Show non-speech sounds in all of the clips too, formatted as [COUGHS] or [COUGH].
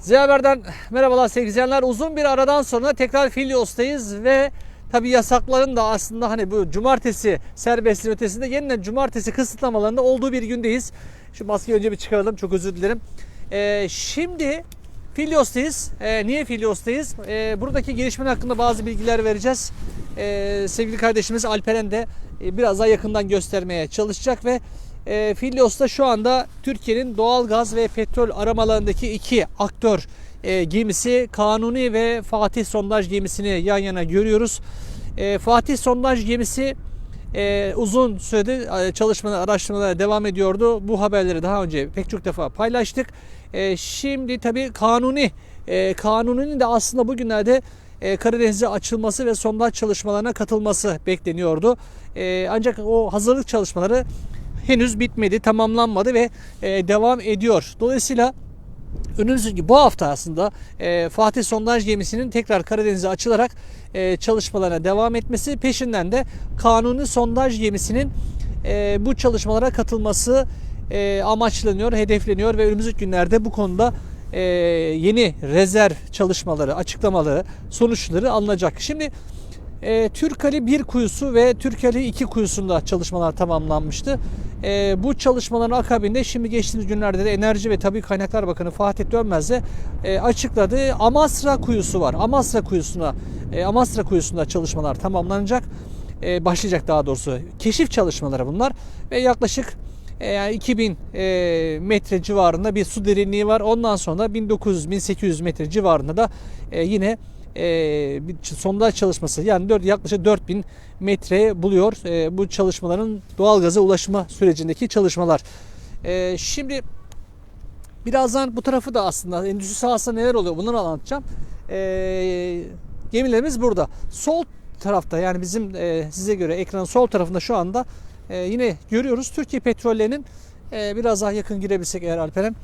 Ziya Haber'den merhabalar sevgili izleyenler. Uzun bir aradan sonra tekrar Filyos'tayız ve tabi yasakların da aslında hani bu cumartesi serbestliğin ötesinde yeniden cumartesi kısıtlamalarında olduğu bir gündeyiz. Şu maskeyi önce bir çıkaralım çok özür dilerim. Ee, şimdi Filyos'tayız. Ee, niye Filyos'tayız? Ee, buradaki gelişmeler hakkında bazı bilgiler vereceğiz. Ee, sevgili kardeşimiz Alperen de e, biraz daha yakından göstermeye çalışacak ve e, Filyos'ta şu anda Türkiye'nin doğal gaz ve petrol aramalarındaki iki aktör e, gemisi Kanuni ve Fatih Sondaj gemisini yan yana görüyoruz. E, Fatih Sondaj gemisi e, uzun süredir e, çalışmalar, araştırmalara devam ediyordu. Bu haberleri daha önce pek çok defa paylaştık. E, şimdi tabii Kanuni, e, Kanuni'nin de aslında bugünlerde e, Karadeniz'e açılması ve sondaj çalışmalarına katılması bekleniyordu. E, ancak o hazırlık çalışmaları henüz bitmedi, tamamlanmadı ve e, devam ediyor. Dolayısıyla önümüzdeki bu hafta aslında e, Fatih Sondaj gemisinin tekrar Karadeniz'e açılarak e, çalışmalarına devam etmesi peşinden de Kanuni Sondaj gemisinin e, bu çalışmalara katılması e, amaçlanıyor, hedefleniyor ve önümüzdeki günlerde bu konuda e, yeni rezerv çalışmaları, açıklamaları, sonuçları alınacak. Şimdi e, Türkali 1 kuyusu ve Türkali 2 kuyusunda çalışmalar tamamlanmıştı. E, bu çalışmaların akabinde şimdi geçtiğimiz günlerde de Enerji ve Tabi Kaynaklar Bakanı Fatih Dönmez de e, açıkladı. Amasra kuyusu var. Amasra kuyusuna e, Amasra kuyusunda çalışmalar tamamlanacak. E, başlayacak daha doğrusu. Keşif çalışmaları bunlar ve yaklaşık e, yani 2000 e, metre civarında bir su derinliği var. Ondan sonra 1900-1800 metre civarında da e, yine e, bir sondaj çalışması yani 4, yaklaşık 4000 metreye buluyor e, bu çalışmaların doğalgaza ulaşma sürecindeki çalışmalar. E, şimdi birazdan bu tarafı da aslında endüstri sahasında neler oluyor bunları anlatacağım. Gemilerimiz burada. Sol tarafta yani bizim e, size göre ekranın sol tarafında şu anda e, yine görüyoruz Türkiye Petrollerinin e, biraz daha yakın girebilsek eğer Alperen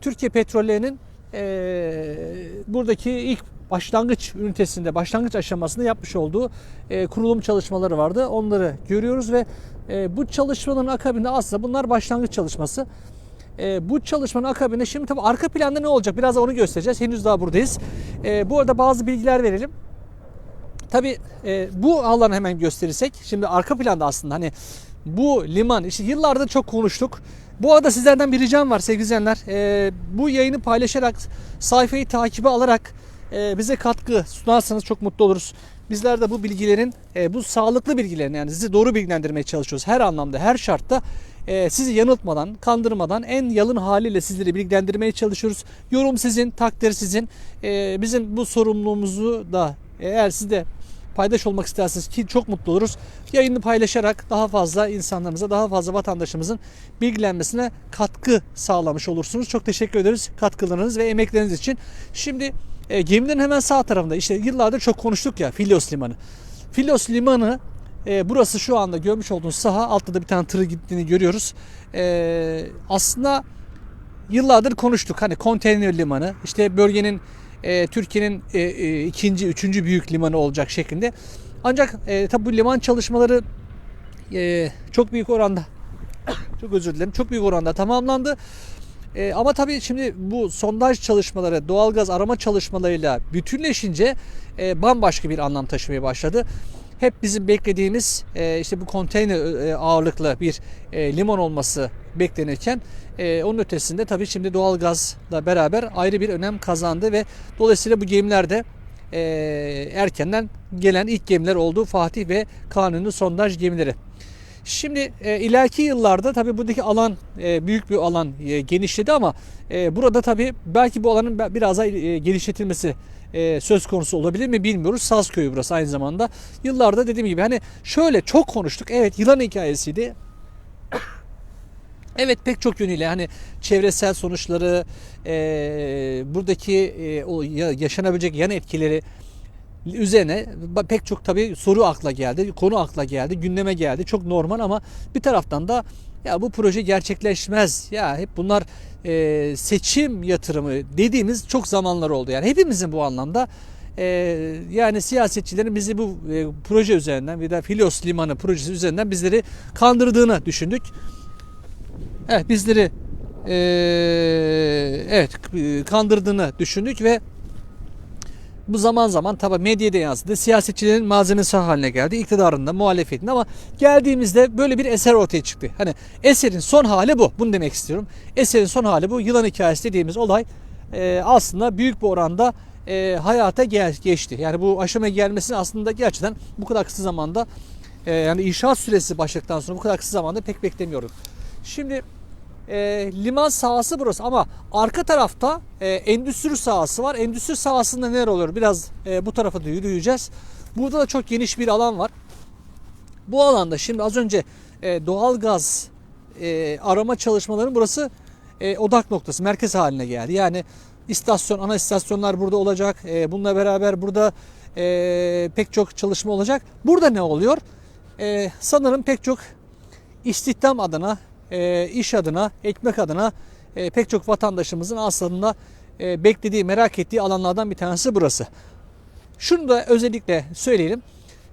Türkiye Petrollerinin e, buradaki ilk başlangıç ünitesinde, başlangıç aşamasında yapmış olduğu e, kurulum çalışmaları vardı. Onları görüyoruz ve e, bu çalışmaların akabinde aslında bunlar başlangıç çalışması. E, bu çalışmanın akabinde şimdi tabii arka planda ne olacak? Biraz da onu göstereceğiz. Henüz daha buradayız. Bu arada bazı bilgiler verelim. Tabii e, bu alanı hemen gösterirsek şimdi arka planda aslında hani bu liman işte yıllardır çok konuştuk. Bu arada sizlerden bir ricam var sevgili izleyenler. E, bu yayını paylaşarak sayfayı takibe alarak e, bize katkı sunarsanız çok mutlu oluruz. Bizler de bu bilgilerin e, bu sağlıklı bilgilerin yani sizi doğru bilgilendirmeye çalışıyoruz. Her anlamda her şartta e, sizi yanıltmadan, kandırmadan en yalın haliyle sizleri bilgilendirmeye çalışıyoruz. Yorum sizin, takdir sizin. E, bizim bu sorumluluğumuzu da eğer siz de paydaş olmak isterseniz ki çok mutlu oluruz. Yayını paylaşarak daha fazla insanlarımıza, daha fazla vatandaşımızın bilgilenmesine katkı sağlamış olursunuz. Çok teşekkür ederiz katkılarınız ve emekleriniz için. Şimdi e, geminin hemen sağ tarafında işte yıllardır çok konuştuk ya Filyos Limanı. Filyos Limanı e, burası şu anda görmüş olduğunuz saha altta da bir tane tırı gittiğini görüyoruz. E, aslında yıllardır konuştuk hani konteyner limanı işte bölgenin e, Türkiye'nin e, e, ikinci, üçüncü büyük limanı olacak şeklinde. Ancak e, tabi bu liman çalışmaları e, çok büyük oranda [COUGHS] çok özür dilerim çok büyük oranda tamamlandı. E, ama tabii şimdi bu sondaj çalışmaları, doğalgaz arama çalışmalarıyla bütünleşince e, bambaşka bir anlam taşımaya başladı. Hep bizim beklediğimiz e, işte bu konteyner e, ağırlıklı bir e, liman olması beklenirken e, onun ötesinde tabii şimdi doğalgazla beraber ayrı bir önem kazandı ve dolayısıyla bu gemiler de e, erkenden gelen ilk gemiler oldu Fatih ve Kanuni sondaj gemileri. Şimdi e, ileriki yıllarda tabii buradaki alan e, büyük bir alan e, genişledi ama e, burada tabii belki bu alanın biraz daha e, genişletilmesi e, söz konusu olabilir mi bilmiyoruz. Sazköy burası aynı zamanda. Yıllarda dediğim gibi hani şöyle çok konuştuk. Evet yılan hikayesiydi. [COUGHS] Evet pek çok yönüyle hani çevresel sonuçları, e, buradaki e, o ya- yaşanabilecek yan etkileri üzerine pek çok tabii soru akla geldi, konu akla geldi, gündeme geldi. Çok normal ama bir taraftan da ya bu proje gerçekleşmez. Ya hep bunlar e, seçim yatırımı dediğimiz çok zamanlar oldu. Yani hepimizin bu anlamda e, yani siyasetçilerin bizi bu e, proje üzerinden bir de Filos Limanı projesi üzerinden bizleri kandırdığını düşündük. Evet bizleri e, evet kandırdığını düşündük ve bu zaman zaman tabi medyada yansıdı. Siyasetçilerin malzemesi haline geldi. iktidarında, muhalefetin ama geldiğimizde böyle bir eser ortaya çıktı. Hani eserin son hali bu. Bunu demek istiyorum. Eserin son hali bu. Yılan hikayesi dediğimiz olay e, aslında büyük bir oranda e, hayata gel, geçti. Yani bu aşamaya gelmesini aslında gerçekten bu kadar kısa zamanda e, yani inşaat süresi başladıktan sonra bu kadar kısa zamanda pek beklemiyorum. Şimdi e, liman sahası burası ama arka tarafta e, endüstri sahası var. Endüstri sahasında neler olur? Biraz e, bu tarafa da yürüyeceğiz. Burada da çok geniş bir alan var. Bu alanda şimdi az önce e, doğalgaz e, arama çalışmalarının burası e, odak noktası, merkez haline geldi. Yani istasyon, ana istasyonlar burada olacak. E, bununla beraber burada e, pek çok çalışma olacak. Burada ne oluyor? E, sanırım pek çok istihdam adına, e, iş adına, ekmek adına e, pek çok vatandaşımızın aslında e, beklediği, merak ettiği alanlardan bir tanesi burası. Şunu da özellikle söyleyelim.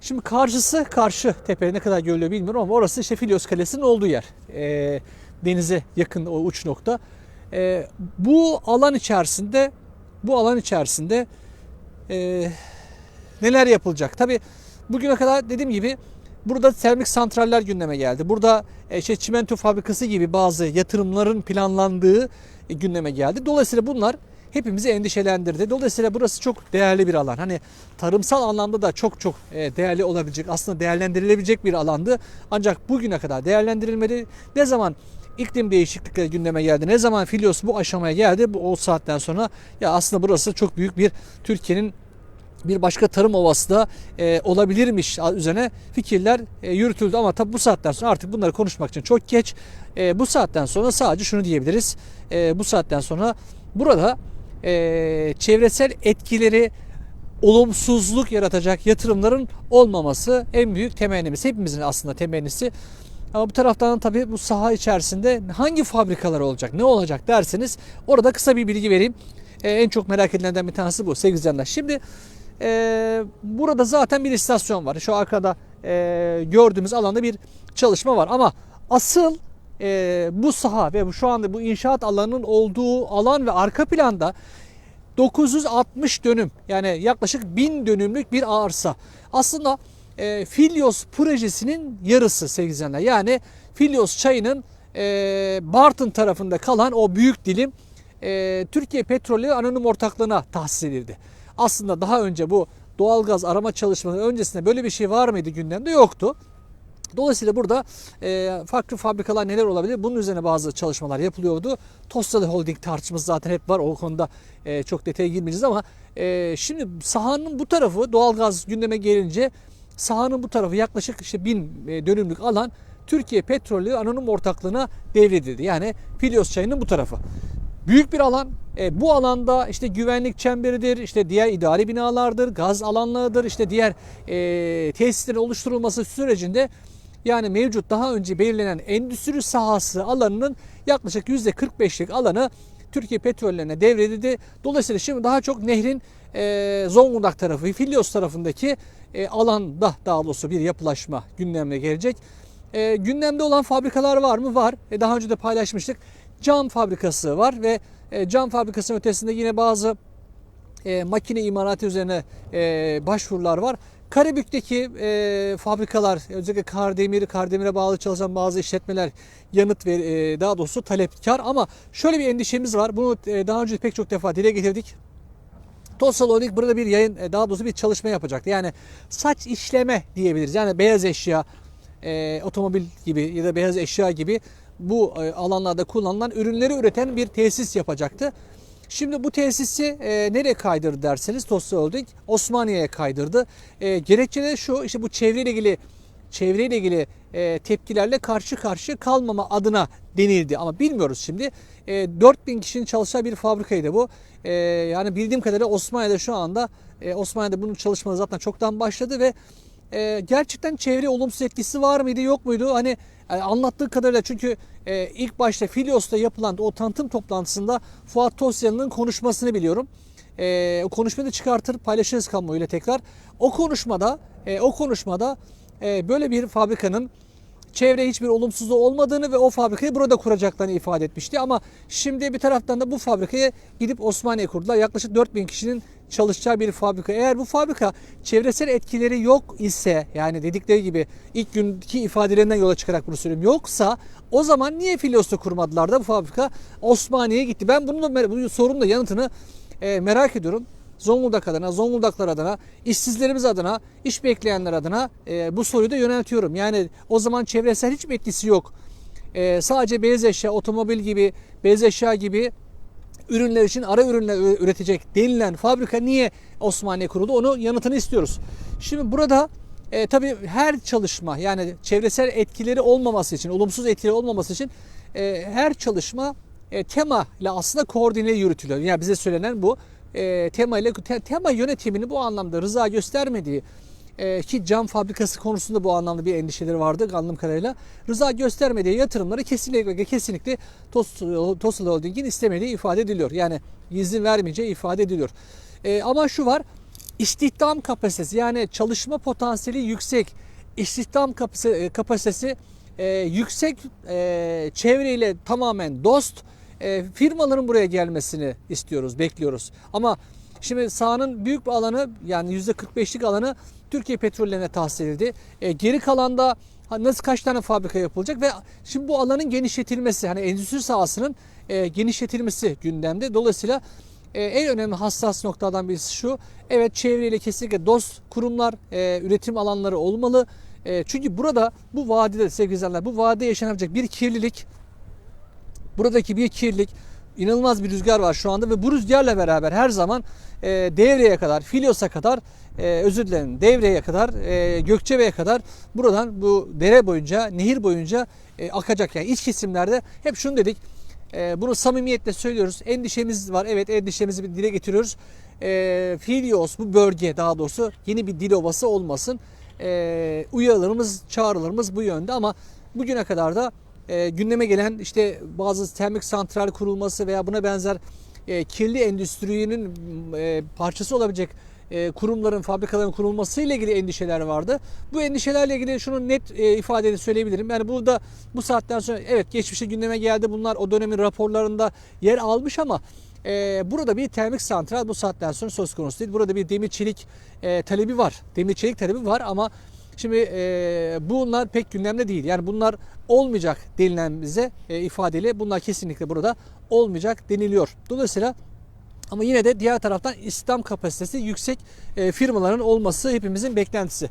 Şimdi karşısı karşı tepe ne kadar görülüyor bilmiyorum ama orası işte Filyos Kalesi'nin olduğu yer. E, denize yakın o uç nokta. E, bu alan içerisinde bu alan içerisinde e, neler yapılacak? Tabi bugüne kadar dediğim gibi burada termik santraller gündeme geldi. Burada işte çimento fabrikası gibi bazı yatırımların planlandığı e, gündeme geldi. Dolayısıyla bunlar hepimizi endişelendirdi. Dolayısıyla burası çok değerli bir alan. Hani tarımsal anlamda da çok çok e, değerli olabilecek, aslında değerlendirilebilecek bir alandı. Ancak bugüne kadar değerlendirilmedi. Ne zaman iklim değişiklikleri gündeme geldi, ne zaman Filyos bu aşamaya geldi, bu o saatten sonra ya aslında burası çok büyük bir Türkiye'nin bir başka tarım ovası da e, olabilirmiş üzerine fikirler e, yürütüldü ama tabi bu saatten sonra artık bunları konuşmak için çok geç. E, bu saatten sonra sadece şunu diyebiliriz. E, bu saatten sonra burada e, çevresel etkileri olumsuzluk yaratacak yatırımların olmaması en büyük temennimiz. Hepimizin aslında temennisi. Ama bu taraftan tabii bu saha içerisinde hangi fabrikalar olacak, ne olacak derseniz orada kısa bir bilgi vereyim. E, en çok merak edilenlerden bir tanesi bu sevgili izleyenler. Şimdi e, burada zaten bir istasyon var. Şu arkada e, gördüğümüz alanda bir çalışma var. Ama asıl e, bu saha ve şu anda bu inşaat alanının olduğu alan ve arka planda 960 dönüm yani yaklaşık 1000 dönümlük bir arsa. Aslında e, Filyos projesinin yarısı sevgili. Yani Filyos çayının e, Bartın tarafında kalan o büyük dilim e, Türkiye Petrolü Anonim Ortaklığı'na tahsis edildi. Aslında daha önce bu doğalgaz arama çalışmaları öncesinde böyle bir şey var mıydı gündemde yoktu. Dolayısıyla burada e, farklı fabrikalar neler olabilir? Bunun üzerine bazı çalışmalar yapılıyordu. Tosyalı Holding tartışması zaten hep var. O konuda e, çok detaya girmeyeceğiz ama e, şimdi sahanın bu tarafı doğalgaz gündeme gelince sahanın bu tarafı yaklaşık işte bin dönümlük alan Türkiye Petrolü Anonim Ortaklığı'na devredildi. Yani Filyos çayının bu tarafı. Büyük bir alan. E, bu alanda işte güvenlik çemberidir, işte diğer idari binalardır, gaz alanlarıdır, işte diğer e, tesislerin oluşturulması sürecinde yani mevcut daha önce belirlenen endüstri sahası alanının yaklaşık %45'lik alanı Türkiye Petrollerine devredildi. Dolayısıyla şimdi daha çok nehrin e, Zonguldak tarafı, Filyos tarafındaki e, alanda daha doğrusu bir yapılaşma gündemine gelecek. E, gündemde olan fabrikalar var mı? Var. E, daha önce de paylaşmıştık. Cam fabrikası var ve e, cam fabrikasının ötesinde yine bazı e, makine imalatı üzerine e, başvurular var. Karabük'teki e, fabrikalar özellikle Kardemir, Kardemir'e bağlı çalışan bazı işletmeler yanıt ve e, daha doğrusu talepkar ama şöyle bir endişemiz var. Bunu e, daha önce pek çok defa dile getirdik. Tosal Holding burada bir yayın e, daha doğrusu bir çalışma yapacaktı. Yani saç işleme diyebiliriz. Yani beyaz eşya, e, otomobil gibi ya da beyaz eşya gibi bu e, alanlarda kullanılan ürünleri üreten bir tesis yapacaktı. Şimdi bu tesisi e, nereye kaydırdı derseniz Tosya Holding Osmaniye'ye kaydırdı. E, gerekçe de şu işte bu çevreyle ilgili çevreyle ilgili e, tepkilerle karşı karşı kalmama adına denildi. Ama bilmiyoruz şimdi. E, 4000 kişinin çalışacağı bir fabrikaydı bu. E, yani bildiğim kadarıyla Osmaniye'de şu anda e, Osmaniye'de bunun çalışmaları zaten çoktan başladı ve e, gerçekten çevre olumsuz etkisi var mıydı yok muydu? Hani yani anlattığı kadarıyla çünkü e, ilk başta Filyos'ta yapılan o tanıtım toplantısında Fuat Tosyalı'nın konuşmasını biliyorum. E, o konuşmayı da çıkartır paylaşırız kamuoyuyla tekrar. O konuşmada e, o konuşmada e, böyle bir fabrikanın çevre hiçbir olumsuzluğu olmadığını ve o fabrikayı burada kuracaklarını ifade etmişti. Ama şimdi bir taraftan da bu fabrikayı gidip Osmaniye kurdular. Yaklaşık 4000 kişinin çalışacağı bir fabrika. Eğer bu fabrika çevresel etkileri yok ise yani dedikleri gibi ilk günkü ifadelerinden yola çıkarak bunu söylüyorum. Yoksa o zaman niye Filyos'ta kurmadılar da bu fabrika Osmaniye'ye gitti? Ben bunun da, bu sorunun da yanıtını e, merak ediyorum. Zonguldak adına, Zonguldaklar adına, işsizlerimiz adına, iş bekleyenler adına e, bu soruyu da yöneltiyorum. Yani o zaman çevresel hiç mi etkisi yok? E, sadece beyaz eşya, otomobil gibi, beyaz eşya gibi ürünler için ara ürünler üretecek denilen fabrika niye Osmaniye kuruldu? Onu yanıtını istiyoruz. Şimdi burada e, tabii her çalışma yani çevresel etkileri olmaması için, olumsuz etkileri olmaması için e, her çalışma e, tema ile aslında koordine yürütülüyor. Yani bize söylenen bu. E, tema ile te, tema yönetimini bu anlamda rıza göstermediği e, ki cam fabrikası konusunda bu anlamda bir endişeleri vardı anladığım kadarıyla. Rıza göstermediği yatırımları kesinlikle kesinlikle Tosul Holding'in istemediği ifade ediliyor. Yani izin vermeyeceği ifade ediliyor. E, ama şu var istihdam kapasitesi yani çalışma potansiyeli yüksek istihdam kapasitesi e, yüksek e, çevreyle tamamen dost e, firmaların buraya gelmesini istiyoruz, bekliyoruz. Ama şimdi sahanın büyük bir alanı yani %45'lik alanı Türkiye Petrollerine tahsis edildi. E, geri kalanda nasıl kaç tane fabrika yapılacak ve şimdi bu alanın genişletilmesi hani endüstri sahasının e, genişletilmesi gündemde. Dolayısıyla e, en önemli hassas noktadan birisi şu. Evet çevreyle kesinlikle dost kurumlar, e, üretim alanları olmalı. E, çünkü burada bu vadide sevgili izleyenler bu vadide yaşanabilecek bir kirlilik buradaki bir kirlilik inanılmaz bir rüzgar var şu anda ve bu rüzgarla beraber her zaman e, devreye kadar, Filyos'a kadar, e, özür dilerim devreye kadar, e, Gökçebe'ye kadar buradan bu dere boyunca, nehir boyunca e, akacak. Yani iç kesimlerde hep şunu dedik, e, bunu samimiyetle söylüyoruz. Endişemiz var, evet endişemizi bir dile getiriyoruz. E, Filyos bu bölge daha doğrusu yeni bir dil ovası olmasın. E, uyarılarımız, çağrılarımız bu yönde ama bugüne kadar da e, gündeme gelen işte bazı termik santral kurulması veya buna benzer e, kirli endüstrinin e, parçası olabilecek e, kurumların, fabrikaların kurulması ile ilgili endişeler vardı. Bu endişelerle ilgili şunu net e, ifade söyleyebilirim. Yani burada bu saatten sonra evet geçmişte gündeme geldi. Bunlar o dönemin raporlarında yer almış ama e, burada bir termik santral bu saatten sonra söz konusu değil. Burada bir demir çelik e, talebi var. Demir çelik talebi var ama Şimdi e, bunlar pek gündemde değil. Yani bunlar olmayacak denilen bize e, ifadeli. Bunlar kesinlikle burada olmayacak deniliyor. Dolayısıyla ama yine de diğer taraftan istihdam kapasitesi yüksek e, firmaların olması hepimizin beklentisi.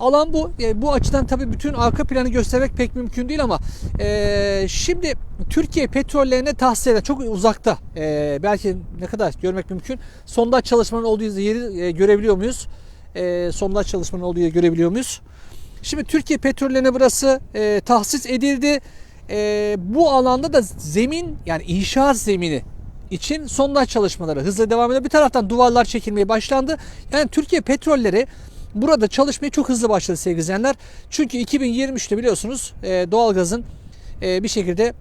Alan bu. E, bu açıdan tabii bütün arka planı göstermek pek mümkün değil ama e, şimdi Türkiye petrollerine tahsis eden çok uzakta. E, belki ne kadar görmek mümkün. Sondaj çalışmanın olduğu yeri e, görebiliyor muyuz? E, sondaj çalışmanın olduğu yeri görebiliyor muyuz? Şimdi Türkiye petrollerine burası e, tahsis edildi. E, bu alanda da zemin yani inşaat zemini için sondaj çalışmaları hızla devam ediyor. Bir taraftan duvarlar çekilmeye başlandı. Yani Türkiye petrolleri burada çalışmaya çok hızlı başladı sevgili izleyenler. Çünkü 2023'te biliyorsunuz e, doğalgazın e, bir şekilde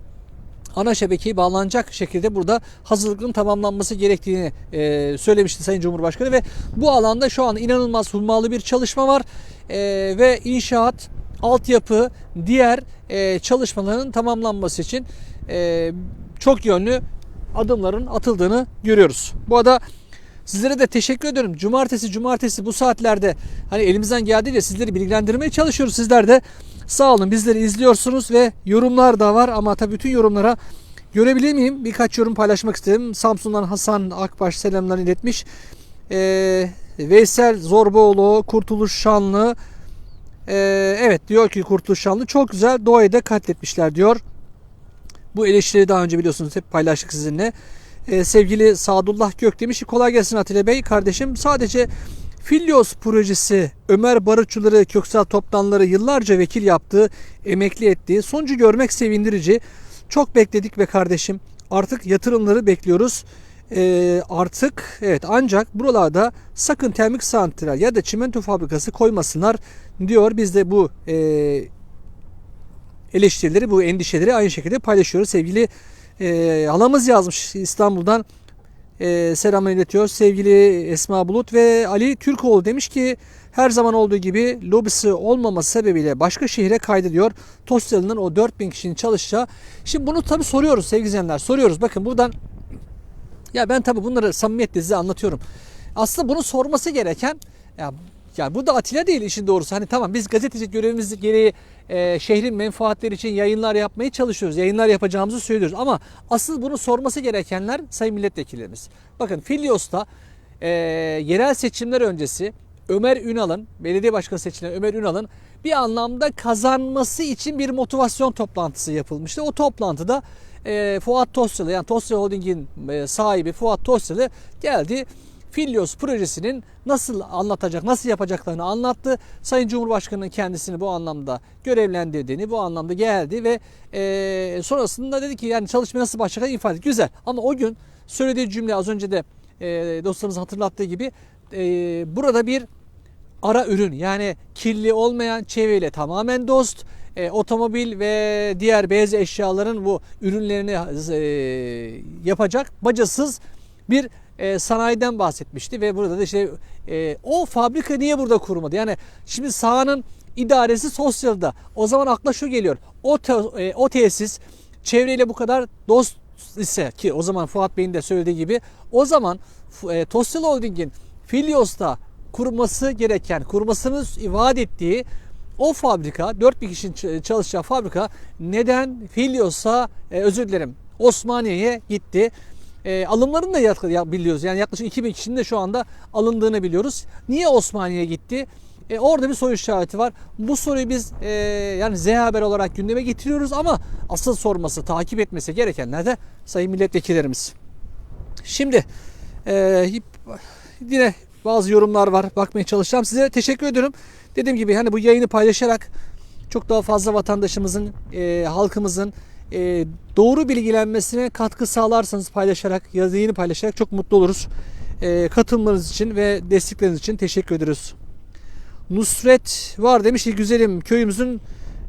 ana şebekeye bağlanacak şekilde burada hazırlıkların tamamlanması gerektiğini e, söylemişti Sayın Cumhurbaşkanı ve bu alanda şu an inanılmaz hummalı bir çalışma var e, ve inşaat, altyapı, diğer e, çalışmaların tamamlanması için e, çok yönlü adımların atıldığını görüyoruz. Bu arada Sizlere de teşekkür ediyorum. Cumartesi cumartesi bu saatlerde hani elimizden geldiğince sizleri bilgilendirmeye çalışıyoruz. Sizler de Sağ olun bizleri izliyorsunuz ve yorumlar da var ama tabii bütün yorumlara görebilir miyim? Birkaç yorum paylaşmak istedim. Samsun'dan Hasan Akbaş selamlarını iletmiş. Ee, Veysel Zorbaoğlu, Kurtuluş Şanlı. Ee, evet diyor ki Kurtuluş Şanlı çok güzel doğayı da katletmişler diyor. Bu eleştiriyi daha önce biliyorsunuz hep paylaştık sizinle. Ee, sevgili Sadullah Gök demiş ki kolay gelsin Atilla Bey kardeşim. Sadece Filyos projesi Ömer Barutçuları, Köksal Toptanları yıllarca vekil yaptığı, emekli ettiği sonucu görmek sevindirici. Çok bekledik ve kardeşim artık yatırımları bekliyoruz. Ee, artık evet ancak buralarda sakın termik santral ya da çimento fabrikası koymasınlar diyor. Biz de bu e, eleştirileri, bu endişeleri aynı şekilde paylaşıyoruz. Sevgili e, halamız yazmış İstanbul'dan e, selam iletiyor. Sevgili Esma Bulut ve Ali Türkoğlu demiş ki her zaman olduğu gibi lobisi olmaması sebebiyle başka şehre kaydediyor. Tosyalı'nın o 4000 kişinin çalışacağı. Şimdi bunu tabii soruyoruz sevgili izleyenler. Soruyoruz. Bakın buradan ya ben tabii bunları samimiyetle size anlatıyorum. Aslında bunu sorması gereken ya ya bu da Atilla değil işin doğrusu. Hani tamam biz gazeteci görevimiz gereği e, şehrin menfaatleri için yayınlar yapmaya çalışıyoruz. Yayınlar yapacağımızı söylüyoruz. Ama asıl bunu sorması gerekenler sayın milletvekillerimiz. Bakın Filyos'ta e, yerel seçimler öncesi Ömer Ünal'ın, belediye başkanı seçilen Ömer Ünal'ın bir anlamda kazanması için bir motivasyon toplantısı yapılmıştı. O toplantıda e, Fuat Tosyalı yani Tosya Holding'in e, sahibi Fuat Tosyalı geldi. Filyos projesinin nasıl anlatacak, nasıl yapacaklarını anlattı. Sayın Cumhurbaşkanı'nın kendisini bu anlamda görevlendirdiğini, bu anlamda geldi ve e, sonrasında dedi ki yani çalışma nasıl başlayacak ifade. Güzel ama o gün söylediği cümle az önce de e, dostlarımız hatırlattığı gibi e, burada bir ara ürün yani kirli olmayan çevreyle tamamen dost e, otomobil ve diğer beyaz eşyaların bu ürünlerini e, yapacak bacasız bir e, sanayiden bahsetmişti ve burada da işte e, o fabrika niye burada kurmadı? Yani şimdi sahanın idaresi sosyalda. O zaman akla şu geliyor. O te, e, o tesis çevreyle bu kadar dost ise ki o zaman Fuat Bey'in de söylediği gibi o zaman e, Tosyal Holding'in Filyos'ta kurması gereken, kurmasını vaat ettiği o fabrika, 4000 kişinin çalışacağı fabrika neden Filyos'a, e, özür dilerim Osmaniye'ye gitti? E, alımların da ya- biliyoruz. Yani yaklaşık 2000 kişinin de şu anda alındığını biliyoruz. Niye Osmaniye'ye gitti? E, orada bir soru işareti var. Bu soruyu biz e, yani Z Haber olarak gündeme getiriyoruz ama asıl sorması, takip etmesi gerekenler de sayın milletvekillerimiz. Şimdi e, yine bazı yorumlar var. Bakmaya çalışacağım. Size teşekkür ediyorum. Dediğim gibi hani bu yayını paylaşarak çok daha fazla vatandaşımızın, e, halkımızın e, doğru bilgilenmesine katkı sağlarsanız paylaşarak, yayını paylaşarak çok mutlu oluruz. E, katılmanız için ve destekleriniz için teşekkür ediyoruz. Nusret var demiş ki güzelim köyümüzün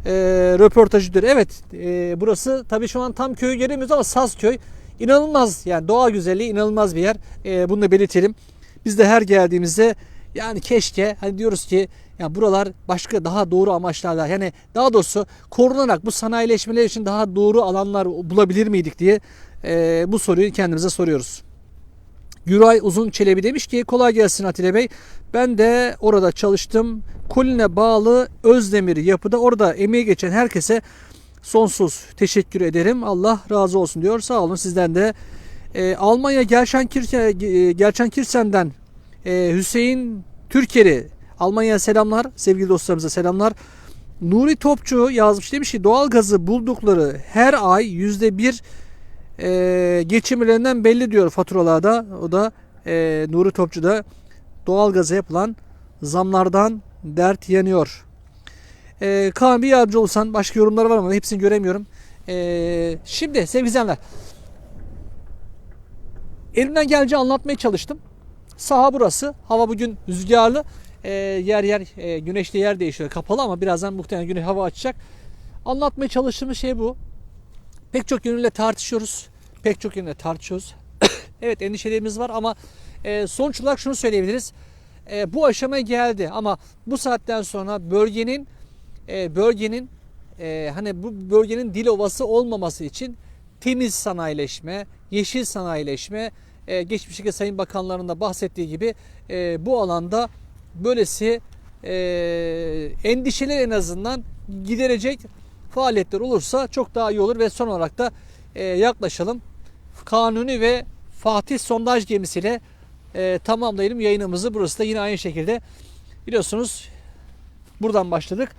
e, röportajıdır. Evet e, burası tabii şu an tam köyü göremiyoruz ama Sazköy inanılmaz yani doğa güzelliği inanılmaz bir yer. E, bunu da belirtelim. Biz de her geldiğimizde yani keşke hani diyoruz ki ya buralar başka daha doğru amaçlarla yani daha doğrusu korunarak bu sanayileşmeler için daha doğru alanlar bulabilir miydik diye e, bu soruyu kendimize soruyoruz. Güray Uzun Çelebi demiş ki kolay gelsin Atilla Bey. Ben de orada çalıştım. Koline bağlı Özdemir yapıda orada emeği geçen herkese sonsuz teşekkür ederim. Allah razı olsun diyor. Sağ olun sizden de. Ee, Almanya Gelsenkirchen, Gelsenkirchen'den e, Hüseyin Türkeri Almanya'ya selamlar. Sevgili dostlarımıza selamlar. Nuri Topçu yazmış demiş ki doğalgazı buldukları her ay yüzde bir e, geçimlerinden belli diyor faturalarda. O da e, Nuri Topçu da doğalgaza yapılan zamlardan dert yanıyor. E, Kaan bir yardımcı olsan başka yorumlar var ama hepsini göremiyorum. E, şimdi sevgili izleyenler elimden geldiğince anlatmaya çalıştım. Saha burası. Hava bugün rüzgarlı. E, yer yer e, güneşli yer değişiyor. Kapalı ama birazdan muhtemelen güneş hava açacak. Anlatmaya çalıştığımız şey bu. Pek çok yönüyle tartışıyoruz. Pek çok yönüyle tartışıyoruz. [COUGHS] evet endişelerimiz var ama e, sonuç olarak şunu söyleyebiliriz. E, bu aşamaya geldi ama bu saatten sonra bölgenin e, bölgenin e, hani bu bölgenin dil ovası olmaması için temiz sanayileşme, yeşil sanayileşme, e, geçmişteki sayın bakanların da bahsettiği gibi e, bu alanda böylesi e, endişeler en azından giderecek faaliyetler olursa çok daha iyi olur ve son olarak da e, yaklaşalım. Kanuni ve Fatih sondaj gemisiyle e, tamamlayalım yayınımızı. Burası da yine aynı şekilde biliyorsunuz buradan başladık.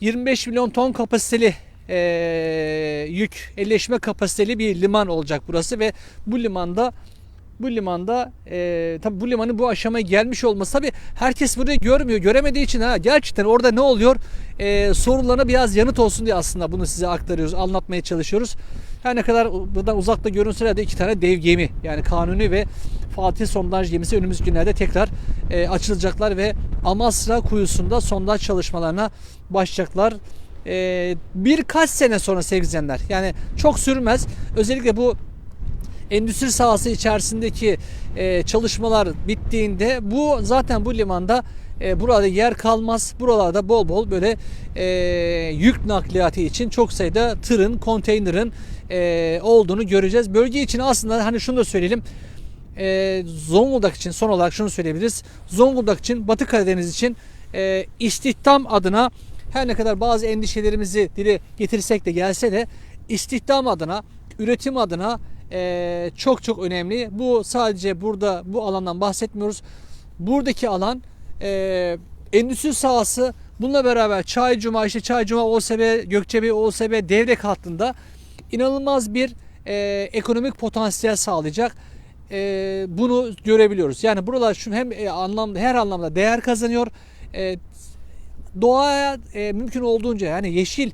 25 milyon ton kapasiteli e, yük elleşme kapasiteli bir liman olacak burası ve bu limanda bu limanda e, tabi bu limanın bu aşamaya gelmiş olması tabi herkes burayı görmüyor göremediği için ha gerçekten orada ne oluyor? E, sorularına biraz yanıt olsun diye aslında bunu size aktarıyoruz anlatmaya çalışıyoruz. Her ne kadar buradan uzakta görünseler de iki tane dev gemi yani Kanuni ve Fatih sondaj gemisi önümüz günlerde tekrar e, açılacaklar ve Amasra kuyusunda sondaj çalışmalarına başlayacaklar. E, birkaç sene sonra sevgili izleyenler yani çok sürmez. Özellikle bu endüstri sahası içerisindeki e, çalışmalar bittiğinde bu zaten bu limanda e, burada yer kalmaz. Buralarda bol bol böyle e, yük nakliyatı için çok sayıda tırın, konteynerin e, olduğunu göreceğiz. Bölge için aslında hani şunu da söyleyelim. E, Zonguldak için son olarak şunu söyleyebiliriz. Zonguldak için, Batı Karadeniz için e, istihdam adına her ne kadar bazı endişelerimizi dile getirsek de gelse de istihdam adına, üretim adına e, çok çok önemli. Bu sadece burada bu alandan bahsetmiyoruz. Buradaki alan e, endüstri sahası bununla beraber Çaycuma, işte Çaycuma, OSB, Gökçebe, OSB devrek hattında inanılmaz bir e, ekonomik potansiyel sağlayacak. E, bunu görebiliyoruz. Yani buralar şu hem e, anlamda her anlamda değer kazanıyor. E, doğaya e, mümkün olduğunca yani yeşil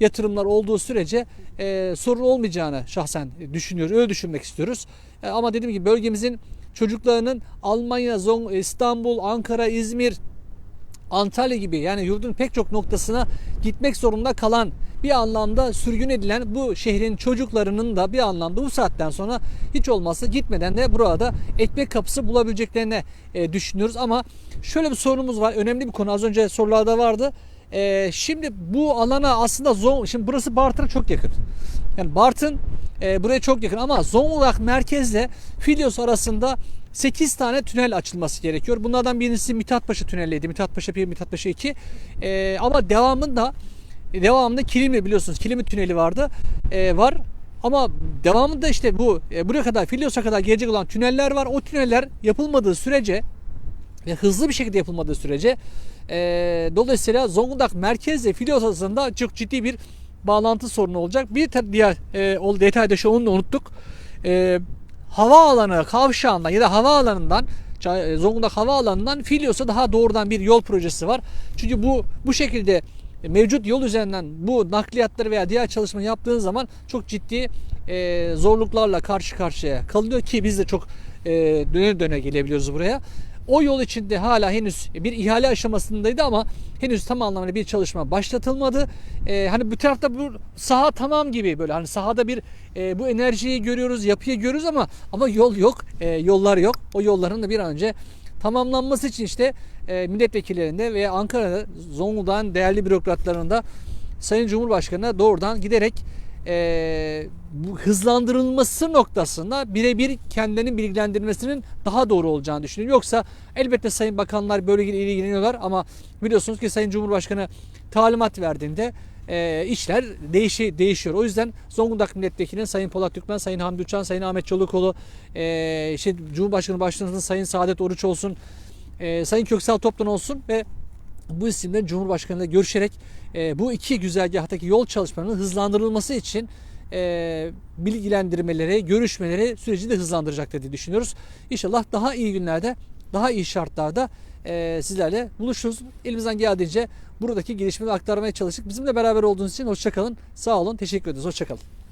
yatırımlar olduğu sürece e, sorun olmayacağını şahsen düşünüyoruz. Öyle düşünmek istiyoruz. E, ama dediğim gibi bölgemizin çocuklarının Almanya, İstanbul, Ankara, İzmir, Antalya gibi yani yurdun pek çok noktasına gitmek zorunda kalan bir anlamda sürgün edilen bu şehrin çocuklarının da bir anlamda bu saatten sonra hiç olmazsa gitmeden de burada ekmek kapısı bulabileceklerini e, düşünüyoruz. Ama şöyle bir sorunumuz var. Önemli bir konu. Az önce sorularda vardı. E, şimdi bu alana aslında Zon, şimdi burası Bartın'a çok yakın. Yani Bartın e, buraya çok yakın ama Zonguldak merkezle Filyos arasında 8 tane tünel açılması gerekiyor. Bunlardan birincisi Mithatpaşa tüneliydi. Mithatpaşa 1, Mithatpaşa 2. E, ama devamında devamında Kilimli biliyorsunuz. Kilimli tüneli vardı. E, var. Ama devamında işte bu e, buraya kadar Filyos'a kadar gelecek olan tüneller var. O tüneller yapılmadığı sürece ve hızlı bir şekilde yapılmadığı sürece e, dolayısıyla Zonguldak merkezle Filyos arasında çok ciddi bir bağlantı sorunu olacak. Bir diğer e, o detayda şu onu da unuttuk. E, havaalanı kavşağından ya da havaalanından Ça- e, Zonguldak havaalanından Filyos'a daha doğrudan bir yol projesi var. Çünkü bu bu şekilde mevcut yol üzerinden bu nakliyatları veya diğer çalışma yaptığın zaman çok ciddi e, zorluklarla karşı karşıya kalınıyor ki biz de çok e, döne döne gelebiliyoruz buraya. O yol içinde hala henüz bir ihale aşamasındaydı ama henüz tam anlamıyla bir çalışma başlatılmadı. Ee, hani bu tarafta bu saha tamam gibi böyle hani sahada bir e, bu enerjiyi görüyoruz, yapıyı görüyoruz ama ama yol yok, e, yollar yok. O yolların da bir an önce tamamlanması için işte e, milletvekillerinde veya Ankara'da Zonguldak'ın değerli bürokratlarında Sayın Cumhurbaşkanı'na doğrudan giderek e, bu hızlandırılması noktasında birebir kendilerini bilgilendirmesinin daha doğru olacağını düşünüyorum. Yoksa elbette Sayın Bakanlar böyle ilgileniyorlar ama biliyorsunuz ki Sayın Cumhurbaşkanı talimat verdiğinde e, işler değişi, değişiyor. O yüzden Zonguldak Milletvekili Sayın Polat Türkmen, Sayın Hamdi Uçan, Sayın Ahmet Çolukoğlu, e, işte Cumhurbaşkanı Başkanımız Sayın Saadet Oruç olsun, e, Sayın Köksal Toplan olsun ve bu isimler Cumhurbaşkanı ile görüşerek e, bu iki güzergahtaki yol çalışmalarının hızlandırılması için e, bilgilendirmeleri, görüşmeleri süreci de hızlandıracaktır diye düşünüyoruz. İnşallah daha iyi günlerde, daha iyi şartlarda e, sizlerle buluşuruz. Elimizden geldiğince buradaki gelişmeleri aktarmaya çalıştık. Bizimle beraber olduğunuz için hoşçakalın. Sağ olun. Teşekkür ederiz. Hoşçakalın.